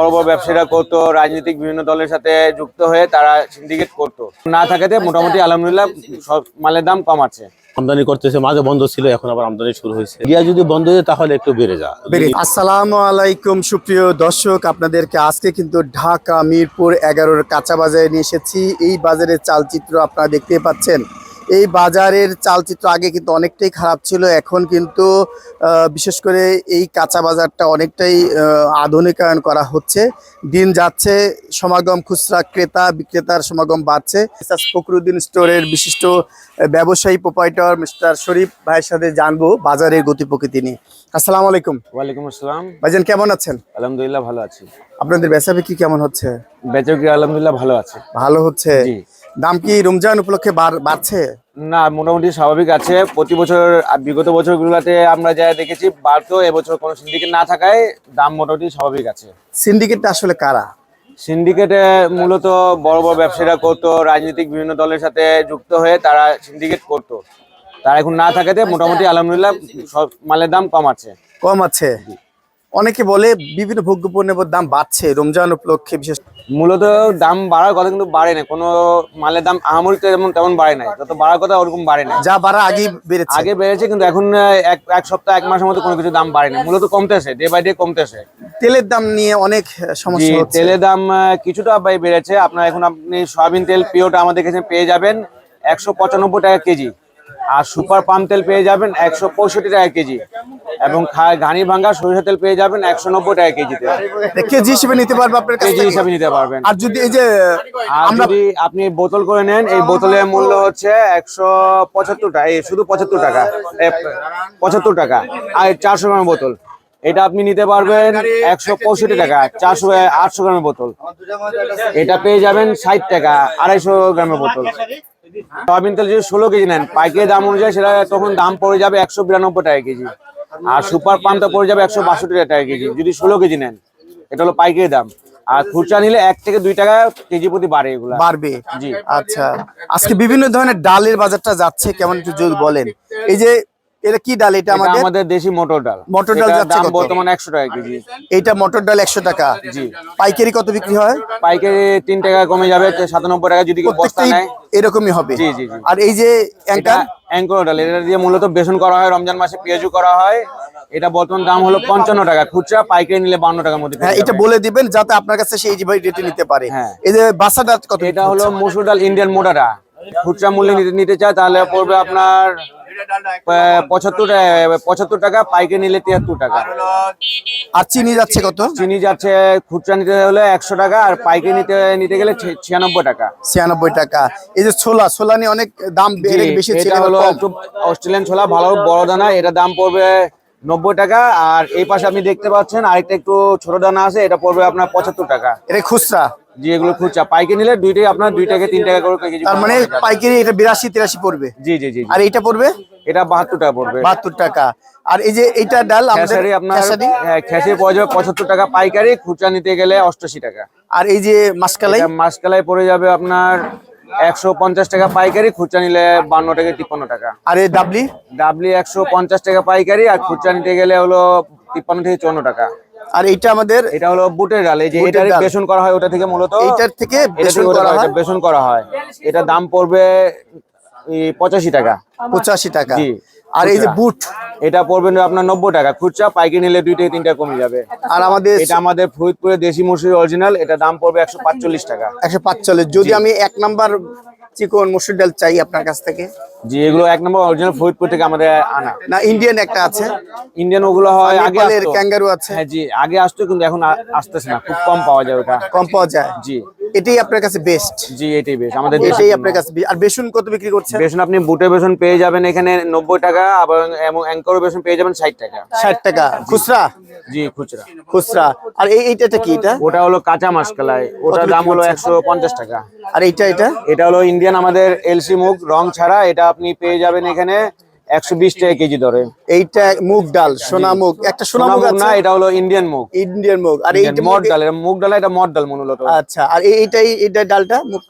বড় বড় ব্যবসায়ীরা করতো রাজনৈতিক বিভিন্ন দলের সাথে যুক্ত হয়ে তারা সিন্ডিকেট করতো না থাকাতে মোটামুটি আলহামদুলিল্লাহ সব মালের দাম কম আছে। আমদানি করতেছে মাঝে বন্ধ ছিল এখন আবার আমদানি শুরু হয়েছে। ইন্ডিয়া যদি বন্ধ হয়ে তাহলে একটু বেড়ে যা। আসসালামু আলাইকুম সুপ্রিয় দর্শক আপনাদেরকে আজকে কিন্তু ঢাকা মিরপুর এগারোর কাঁচা বাজারে নিয়ে এসেছি। এই বাজারের চালচিত্র আপনারা দেখতে পাচ্ছেন। এই বাজারের চালচিত্র আগে কিন্তু অনেকটাই খারাপ ছিল এখন কিন্তু বিশেষ করে এই কাঁচা বাজারটা অনেকটাই আধুনিকায়ন করা হচ্ছে। দিন যাচ্ছে সমাগম খুচরা ক্রেতা বিক্রেতার সমাগম বাড়ছে। মিস্টার ফখরুদ্দিন স্টোরের বিশিষ্ট ব্যবসায়ী প্রোপাইটর মিস্টার শরীফ ভাইয়ের সাথে জানব বাজারের গতি প্রকৃতি নিয়ে। আসসালামু আলাইকুম। ওয়ালাইকুম আসসালাম। ভাইজান কেমন আছেন? আলহামদুলিল্লাহ ভালো আছি। আপনাদের বেচা বিক্রি কেমন হচ্ছে? বেচে আলহামদুলিল্লাহ ভালো আছে। ভালো হচ্ছে? জি। দাম কি রমজান উপলক্ষে বাড়- বাড়ছে? না মোটামুটি স্বাভাবিক আছে। প্রতি বছর বিগত বছরগুলোতে আমরা যা দেখেছি বাড়তো এবছর কোনো সিন্ডিকেট না থাকায় দাম মোটামুটি স্বাভাবিক আছে। সিন্ডিকেটটা আসলে কারা? সিন্ডিকেটে মূলত বড় বড় ব্যবসায়ীরা করতো রাজনৈতিক বিভিন্ন দলের সাথে যুক্ত হয়ে তারা সিন্ডিকেট করতো। তারা এখন না থাকাতে মোটামুটি আলহামদুলিল্লাহ সব মালের দাম কম আছে। কম আছে। অনেকে বলে বিভিন্ন ভোগ্য পণ্যের দাম বাড়ছে রমজান উপলক্ষে বিশেষ মূলত দাম বাড়ার কথা কিন্তু বাড়ে না কোনো মালের দাম আহামরি তেমন তেমন বাড়ে নাই যত বাড়ার কথা ওরকম বাড়ে না। যা বাড়া আগে বেড়েছে। আগে বেড়েছে কিন্তু এখন এক এক সপ্তাহ এক মাসের মধ্যে কোনো কিছু দাম বাড়ে না মূলত কমতেছে ডে বাই ডে কমতেছে। তেলের দাম নিয়ে অনেক সমস্যা হচ্ছে। তেলের দাম কিছুটা ভাই বেড়েছে আপনার এখন আপনি সয়াবিন তেল পিওটা আমাদের কাছে পেয়ে যাবেন একশো পঁচানব্বই টাকা কেজি আর সুপার পাম তেল পেয়ে যাবেন একশো পঁয়ষট্টি টাকা কেজি। এবং ঘানি ভাঙ্গা সরিষা তেল পেয়ে যাবেন একশো নব্বই টাকা কেজিতে। কেজি হিসেবে নিতে পারবে আপনার কেজি? হিসাবে নিতে পারবেন। আর যদি এই যে যদি আপনি বোতল করে নেন এই বোতলের মূল্য হচ্ছে একশো পঁচাত্তর টাকা এই শুধু পঁচাত্তর টাকা। পঁচাত্তর টাকা। আর চারশো গ্রামের বোতল। এটা আপনি নিতে পারবেন একশো পঁয়ষট্টি টাকা চারশো আটশো গ্রামের বোতল। এটা পেয়ে যাবেন ষাট টাকা আড়াইশো গ্রামের বোতল। সয়াবিন তেল যদি ষোলো কেজি নেন পাইকারি দাম অনুযায়ী সেটা তখন দাম পড়ে যাবে একশো বিরানব্বই টাকা কেজি। আর সুপার পাম্পটা পড়ে যাবে একশো বাষট্টি টাকা কেজি যদি ষোলো কেজি নেন। এটা হলো পাইকারি দাম। আর খুচরা নিলে এক থেকে দুই টাকা কেজি প্রতি বাড়ে এগুলো। বাড়বে? জি। আচ্ছা। আজকে বিভিন্ন ধরনের ডালের বাজারটা যাচ্ছে কেমন একটু যদি বলেন। এই যে এটা কি ডাল? এটা এটা আমাদের আমাদের দেশি মটর ডাল। মটর ডাল যাচ্ছে দাম? বর্তমানে একশো টাকা কেজি। এইটা মটর ডাল একশো টাকা। জি। পাইকারি কত বিক্রি হয়? পাইকারি তিন টাকা কমে যাবে তো সাতানব্বই টাকা যদি কেউ বস্তা নেয়। এরকমই হবে। জি, জি। আর এই যে এটা অ্যাঙ্কার? অ্যাঙ্কর ডাল এটা দিয়ে মূলত বেসন করা হয় রমজান মাসে পেঁয়াজু করা হয়। এটা বর্তমান দাম হলো পঞ্চান্ন টাকা। খুচরা পাইকারি নিলে বান্ন টাকার মধ্যে হ্যাঁ এটা বলে দিবেন যাতে আপনার কাছে সেই যে রেটে নিতে পারে। হ্যাঁ। এই যে বাসাটা কত এটা হলো মসুর ডাল ইন্ডিয়ান মোটাটা। খুচরা মূল্যে নিতে চায় তাহলে পড়বে আপনার পঁচাত্তর টাকা পঁচাত্তর টাকা পাইকারি নিলে তিয়াত্তর টাকা। আর চিনি যাচ্ছে কত? চিনি যাচ্ছে খুচরা নিতে হলে একশো টাকা আর পাইকারি নিতে নিতে গেলে ছিয়ানব্বই টাকা। ছিয়ানব্বই টাকা। এই যে ছোলা ছোলা নিয়ে অনেক দাম বেশি এটা হলো একটু অস্ট্রেলিয়ান ছোলা ভালো বড় দানা এটা দাম পড়বে নব্বই টাকা আর এই পাশে আপনি দেখতে পাচ্ছেন আরেকটা একটু ছোট দানা আছে এটা পড়বে আপনার পঁচাত্তর টাকা। এটা খুচরা? জি এগুলো খুচরা। পাইকারি নিলে দুইটাই আপনার দুই টাকা তিন টাকা করে তার মানে পাইকারি এটা বিরাশি তিরাশি পড়বে? জি জি জি জি। আর এইটা পড়বে? এটা বাহাত্তর টাকা পড়বে। বাহাত্তর টাকা। আর এই যে এইটা ডাল আমাদের খেসারি আপনার খেসারি? পড়ে যাবে টাকা পাইকারি খুচরা নিতে গেলে অষ্টআশি টাকা। আর এই যে মাসকালাই? এটা মাসকালাই পড়ে যাবে আপনার একশো পঞ্চাশ টাকা পাইকারি খুচরা নিলে বান্ন টাকা তিপ্পান্ন টাকা। আর এই ডাবলি? ডাবলি একশো পঞ্চাশ টাকা পাইকারি আর খুচরা নিতে গেলে হলো তিপ্পান্ন থেকে চুয়ান্ন টাকা। আর এইটা আমাদের এটা হলো বুটের ডাল। এই যে বেসন করা হয় ওটা থেকে মূলত এইটার থেকে এটা বেসন করা হয়? বেসন করা হয়। এটা দাম পড়বে পঁচাশি টাকা। পঁচাশি টাকা। জি, আর এই যে বুট? এটা পড়বে আপনার নব্বই টাকা। খুচরা পাইকারি নিলে দুই তিনটা কমে যাবে। আর আমাদের এটা আমাদের ফরিদপুরে দেশি মুসুরি অরিজিনাল এটা দাম পড়বে একশো পাঁচচল্লিশ টাকা। একশো পাঁচচল্লিশ। যদি আমি এক নাম্বার চিকন মসুর ডাল চাই আপনার কাছ থেকে? জি এগুলো এক নম্বর অরিজিনাল ফরিদপুর থেকে আমাদের আনা। না ইন্ডিয়ান একটা আছে। ইন্ডিয়ান ওগুলো হয় আগে। ক্যাঙ্গারু আছে। হ্যাঁ জি আগে আসতো কিন্তু এখন আসতেছে না। খুব কম পাওয়া যায় ওটা। কম পাওয়া যায়। জি। এটাই আপনার কাছে বেস্ট জি এটাই বেশ আমাদের দেশি এটাই আপনার কাছে আর বেসন কত বিক্রি করছেন? বেসন আপনি বুটে বেসন পেয়ে যাবেন এখানে নব্বই টাকা আবার এবং অ্যাঙ্কর বেসন পেয়ে যাবেন ষাট টাকা। ষাট টাকা। খুচরা? জি খুচরা। খুচরা। আর এই এইটা কি এটা? ওটা হলো কাঁচা মাসকালাই। ওটার দাম হলো একশো পঞ্চাশ টাকা। আর এইটা এটা এটা হলো ইন্ডিয়ান আমাদের এলসি মুগ রং ছাড়া। এটা আপনি পেয়ে যাবেন এখানে একশো বিশ টাকা কেজি দরে এইটা মুগ ডাল সোনা মুগ। একটা সোনা মুগ না এটা হলো ইন্ডিয়ান মুগ। ইন্ডিয়ান মুগ। আর এইটা মড ডাল এটা মুগ ডাল এটা মড ডাল মূলত। আচ্ছা আর এইটাই এইটা ডালটা মুগ?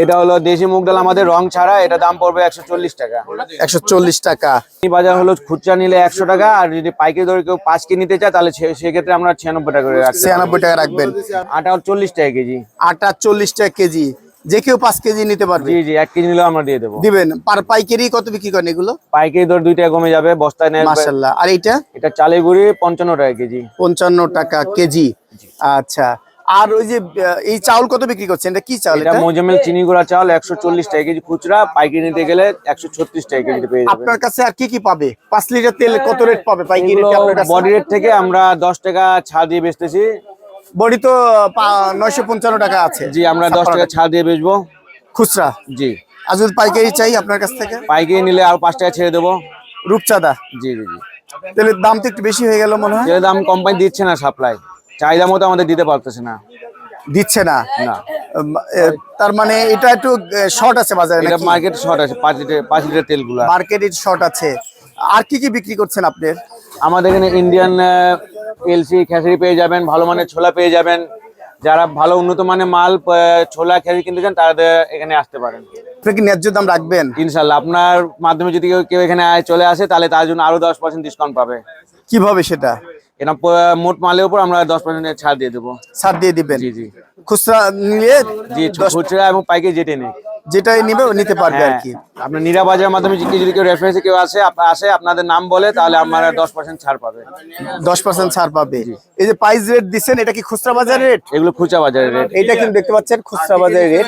এটা হলো দেশি মুগ ডাল আমাদের রং ছাড়া এটা দাম পড়বে একশো চল্লিশ টাকা। একশো চল্লিশ টাকা। এই বাজার হলো খুচরা নিলে একশো টাকা আর যদি পাইকারি ধরে কেউ পাঁচ কেজি নিতে চায় তাহলে সেক্ষেত্রে আমরা ছিয়ানব্বই টাকা করে রাখছি। ছিয়ানব্বই টাকা রাখবেন। আটা চল্লিশ টাকা কেজি। আটা চল্লিশ টাকা কেজি। যে কেউ পাঁচ কেজি নিতে পারবে। জি জি এক কেজি নিলেও আমরা দিয়ে দেবো। দিবেন। পার পাইকারি কত বিক্রি করেন এগুলো? পাইকারি দর দুই টাকা কমে যাবে বস্তায় নেয় মাশাল্লাহ আর এটা এটা চালের গুঁড়ি পঞ্চান্ন টাকা কেজি। পঞ্চান্ন টাকা কেজি। আচ্ছা। আর ওই যে এই চাউল কত বিক্রি করছেন? এটা কি চাউল এটা মোজামেল চিনি গুঁড়া চাল একশো চল্লিশ টাকা কেজি খুচরা পাইকারি নিতে গেলে একশো ছত্রিশ টাকা কেজি পেয়ে যাবে আপনার কাছে আর কি কি পাবে? পাঁচ লিটার তেল কত রেট পাবে? পাইকারি রেটে আপনার কাছে? বডি রেট থেকে আমরা দশ টাকা ছাড় দিয়ে বেচতেছি। বডি তো নয়শো পঞ্চান্ন টাকা আছে। জি আমরা দশ টাকা ছাড় দিয়ে বেচবো। খুচরা? জি। আর যদি পাইকারি চাই আপনার কাছ থেকে? পাইকারি নিলে আর পাঁচ টাকা ছেড়ে দেবো। রূপচাঁদা? জি জি জি। তেলের দাম তো একটু বেশি হয়ে গেল মনে হয়? যে দাম কোম্পানি দিচ্ছে না সাপ্লাই চাহিদা মতো আমাদের দিতে পারতেছে না। দিচ্ছে না? না। তার মানে এটা একটু শর্ট আছে বাজারে এটা মার্কেট শর্ট আছে পাঁচ লিটার পাঁচ লিটার তেলগুলো। মার্কেটে শর্ট আছে। আর কি কি বিক্রি করছেন আপনি? আমাদের এখানে ইন্ডিয়ান এলসি খেসারি পেয়ে যাবেন ভালো মানের ছোলা পেয়ে যাবেন। যারা ভালো উন্নত মানের মাল ছোলা খেসারি কিনতে চান তারা এখানে আসতে পারেন। আপনি কি ন্যায্য দাম রাখবেন? ইনশাল্লাহ। আপনার মাধ্যমে যদি কেউ এখানে চলে আসে তাহলে তার জন্য আরও দশ পার্সেন্ট ডিসকাউন্ট পাবে। কীভাবে সেটা? এটা মোট মালের উপর আমরা দশ পার্সেন্ট ছাড় দিয়ে দেবো। ছাড় দিয়ে দিবেন? জি জি। খুচরা জি খুচরা এবং পাইকারি যেতে নেই। যেটাই নিবে ও নিতে পারবে আর হ্যাঁ। কি আপনার নীরা বাজারের মাধ্যমে যদি যদি কেউ রেফারেন্সে কেউ আসে আসে আপনাদের নাম বলে তাহলে আমরা দশ পার্সেন্ট ছাড় পাবে। দশ পার্সেন্ট ছাড় পাবে। এই যে প্রাইস রেট দিচ্ছেন এটা কি খুচরা বাজার রেট এগুলো খুচরা বাজারের রেট এইটা কিন্তু দেখতে পাচ্ছেন খুচরা বাজারের রেট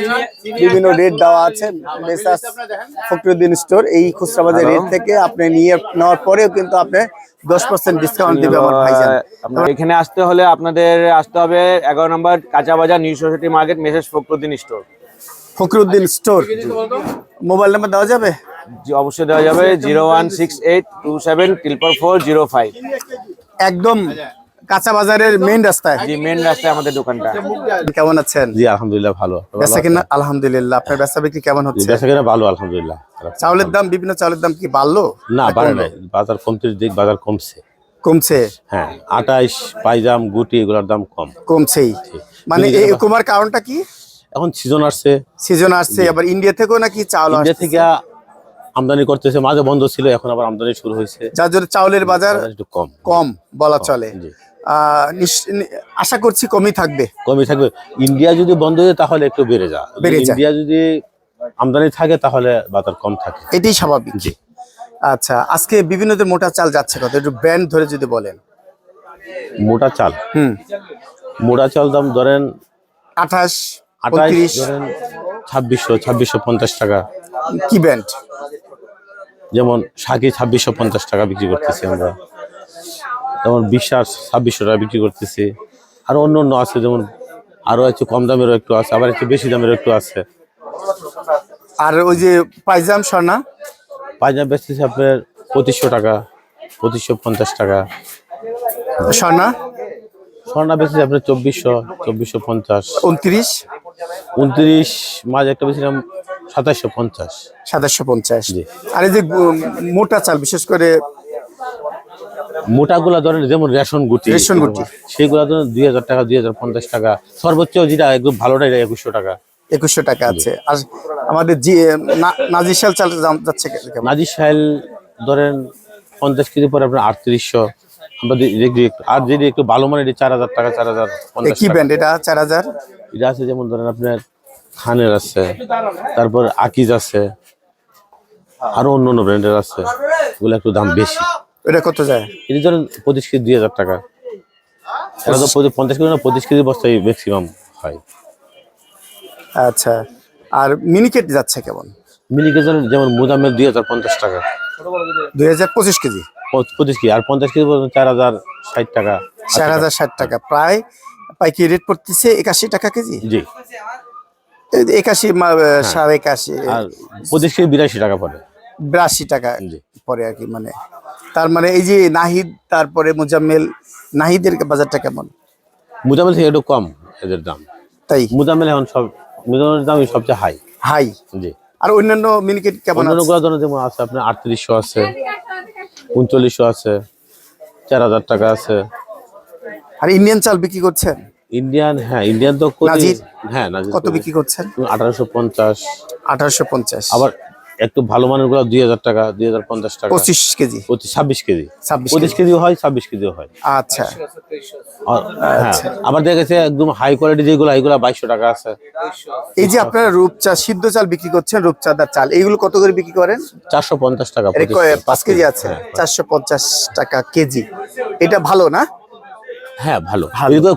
বিভিন্ন রেট দেওয়া আছে মেসাস ফখরুদ্দিন স্টোর এই খুচরা বাজার রেট থেকে আপনি নিয়ে নেওয়ার পরেও কিন্তু আপনি দশ পার্সেন্ট ডিসকাউন্ট দিবে আমার ভাইজান। আপনার এখানে আসতে হলে আপনাদের আসতে হবে এগারো নম্বর কাঁচা বাজার new society market message Fakhruddin store Fakhruddin store. Mobile number দেওয়া যাবে? জি অবশ্যই দেওয়া যাবে zero one six eight two seven triple four zero five. একদম কাঁচা বাজারের মেইন রাস্তায়। জি মেন রাস্তায় আমাদের দোকানটা। কেমন আছেন? জি আলহামদুলিল্লাহ ভালো। বেচা কিনা? আলহামদুলিল্লাহ। আপনার বেচা বিক্রি কেমন হচ্ছে? বেচা কেনা ভালো আলহামদুলিল্লাহ। চাউলের দাম বিভিন্ন চাউলের দাম কি বাড়লো? না? বাড়ে নাই। বাজার কমতে দিক বাজার কমছে। কমছে? হ্যাঁ আটাইশ পাইজাম গুটি এগুলোর দাম কম। কমছেই। মানে এই কমার কারণটা কি? এখন সিজন আসছে। সিজন আসছে আবার ইন্ডিয়া থেকেও নাকি চাউল ইন্ডিয়া থেকে আমদানি করতেছে মাঝে বন্ধ ছিল এখন আবার আমদানি শুরু হয়েছে। যার জন্য চাউলের বাজার একটু কম। কম বলা চলে। আশা করছি কমই থাকবে। কমই থাকবে। ইন্ডিয়া যদি বন্ধ হয়ে তাহলে একটু বেড়ে যায়। ইন্ডিয়া যদি আমদানি থাকে তাহলে বাজার কম থাকে। এটাই স্বাভাবিক। জি। আচ্ছা আজকে বিভিন্ন যে মোটা চাল যাচ্ছে কত একটু ব্র্যান্ড ধরে যদি বলেন। মোটা চাল? হুম। মোটা চাল দাম ধরেন আঠাশ ছাব্বিশশো ছাব্বিশশো পঞ্চাশ টাকা। কি যেমন শাকি ছাব্বিশশো পঞ্চাশ টাকা বিক্রি করতেছি আমরা। যেমন বিশ্বাস ছাব্বিশশো টাকা বিক্রি করতেছি। আর অন্য অন্য আছে যেমন আরও একটু কম দামেরও একটু আছে আবার একটু বেশি দামেরও একটু আছে। আর ওই যে পাইজাম স্বর্ণা? পাঞ্জাব বেচতেছি আপনার পঁচিশশো টাকা পঁচিশশো পঞ্চাশ টাকা। স্বর্ণা? স্বর্ণা বেচতেছি আপনার চব্বিশশো চব্বিশশো পঞ্চাশ। উনত্রিশ। উনত্রিশ মাঝে একটা বেছিলাম সাতাশশো পঞ্চাশ। সাতাশশো পঞ্চাশ। আর এই যে মোটা চাল বিশেষ করে মোটাগুলা ধরেন যেমন রেশন গুটি রেশন গুটি। সেইগুলা ধরেন দুই হাজার টাকা দুই হাজার পঞ্চাশ টাকা। সর্বোচ্চ যেটা একদম ভালোটা এটা একুশশো টাকা। একুশশো টাকা আছে। আর আমাদের জি না- নাজিশাল চাল যাচ্ছে কেমন? নাজি ধরেন পঞ্চাশ কেজি পরে আপনার আটত্রিশশো। আমরা আর যদি একটু ভালো মানে চার হাজার টাকা চার হাজার কি টাকা। ব্র্যান্ড এটা চার হাজার। এটা আছে যেমন ধরেন আপনার খানের আছে তারপর আকিজ আছে আরও অন্য অন্য ব্র্যান্ডের আছে ওগুলো একটু দাম বেশি। এটা কত যায়? এটি ধরেন পঁচিশ কেজি দুই হাজার টাকা। এটা তো পঞ্চাশ কেজি না পঁচিশ কেজি বস্তায় ম্যাক্সিমাম হয়। আচ্ছা আর মিনিকেট যাচ্ছে কেমন? মিনি কেজি যেমন মুদামের দুই হাজার পঞ্চাশ টাকা। দুই হাজার পঁচিশ কেজি? পঁচিশ কেজি আর পঞ্চাশ কেজি চার হাজার ষাট টাকা। চার হাজার ষাট টাকা। প্রায় পাইকারি রেট পড়তেছে একাশি টাকা কেজি? জি। একাশি সাড়ে একাশি। পঁচিশ কেজি বিরাশি টাকা পড়ে। বিরাশি টাকা। পরে আর কি মানে। তার মানে এই যে নাহিদ তারপরে মুজাম্মেল নাহিদের বাজারটা কেমন? মুজামেল থেকে একটু কম এদের দাম। তাই? মুজামেল এখন সব মুজামেলের দামই সবচেয়ে হাই হাই জি। আর অন্যান্য মিনিকেট কেমন অন্যান্য আছে? গুলো ধরেন যেমন আছে আপনার আটত্রিশশো আছে উনচল্লিশশো আছে চার হাজার টাকা আছে। আর ইন্ডিয়ান চাল বিক্রি করছেন? ইন্ডিয়ান হ্যাঁ ইন্ডিয়ান তো নাজির? হ্যাঁ নাজির কত বিক্রি করছেন? আঠারোশো পঞ্চাশ। আঠারোশো পঞ্চাশ। আবার একটু ভালো মানেরগুলো দুই হাজার টাকা দুই হাজার পঞ্চাশ টাকা। পঁচিশ কেজি? পঁচিশ ছাব্বিশ কেজি। ছাব্বিশ পঁচিশ কেজিও হয় ছাব্বিশ কেজিও হয়। আচ্ছা। হ্যাঁ আবার দেখা গেছে একদম হাই কোয়ালিটি যেগুলো এগুলো বাইশশো টাকা আছে। এই যে আপনারা রূপচা সিদ্ধ চাল বিক্রি করছেন রূপচাঁদার চাল এইগুলো কত করে বিক্রি করেন? চারশো পঞ্চাশ টাকা এটা পাঁচ কেজি আছে। হ্যাঁ, চারশো পঞ্চাশ টাকা কেজি। এটা ভালো না? হ্যাঁ ভালো।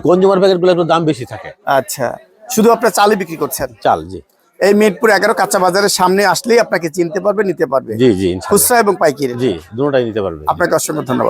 কনজিউমার প্যাকেটগুলো একটু দাম বেশি থাকে। আচ্ছা শুধু আপনার চালই বিক্রি করছেন? চাল জি। এই মিরপুর এগারো কাঁচা বাজারের সামনে আসলেই আপনাকে চিনতে পারবে নিতে পারবে। জি জি খুচরা এবং পাইকারি। জি দুটাই নিতে পারবে। আপনাকে অসংখ্য ধন্যবাদ।